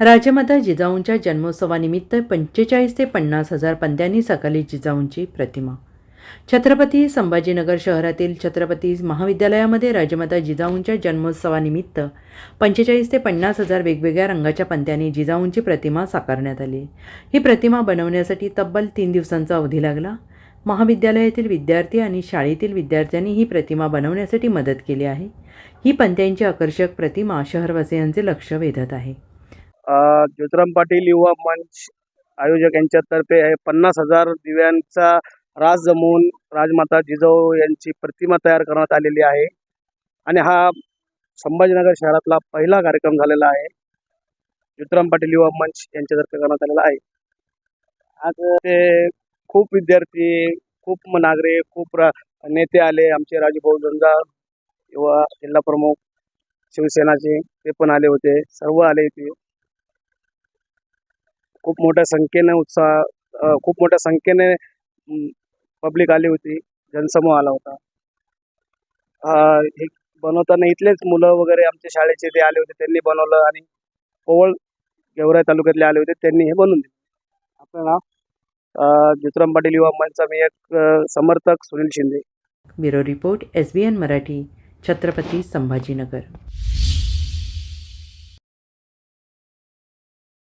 राजमाता जिजाऊंच्या जन्मोत्सवानिमित्त पंचेचाळीस ते पन्नास हजार पंत्यांनी सकाळी जिजाऊंची प्रतिमा. छत्रपती संभाजीनगर शहरातील छत्रपती महाविद्यालयामध्ये राजमाता जिजाऊंच्या जन्मोत्सवानिमित्त पंचेचाळीस ते पन्नास हजार वेगवेगळ्या रंगाच्या पंत्यांनी जिजाऊंची प्रतिमा साकारण्यात आली. ही प्रतिमा बनवण्यासाठी तब्बल तीन दिवसांचा अवधी लागला. महाविद्यालयातील विद्यार्थी आणि शाळेतील विद्यार्थ्यांनी ही प्रतिमा बनवण्यासाठी मदत केली आहे. ही पंत्यांची आकर्षक प्रतिमा शहरवासियांचे लक्ष वेधत आहे. ज्योतिराम पाटील युवा मंच आयोजक यांच्यातर्फे पन्नास हजार दिव्यांचा रास जमवून राजमाता जिजाऊ यांची प्रतिमा तयार करण्यात आलेली आहे. आणि हा संभाजीनगर शहरातला पहिला कार्यक्रम झालेला आहे. ज्योतिराम पाटील युवा मंच यांच्यातर्फे करण्यात आलेला आहे. आज ते खूप विद्यार्थी खूप नागरिक खूप रा नेते आले. आमचे राजूभाऊ जंजा युवा जिल्हा प्रमुख शिवसेनाचे ते पण आले होते. सर्व आले इथे. खूप मोठ्या संख्येने उत्साह खूप मोठ्या संख्येने पब्लिक आली होती. जनसमूह आला होता. हे बनवताना इथलेच मुलं वगैरे आमच्या शाळेचे ते आले होते त्यांनी बनवलं आणि पोवळ गेवराई तालुक्यातले आले होते त्यांनी हे बनवून दिले. आपलं नाव? अ, पाटील युवा मंचचा मी एक समर्थक Sunil Shinde. Bureau report S B N Marathi Chhatrapati Sambhajinagar.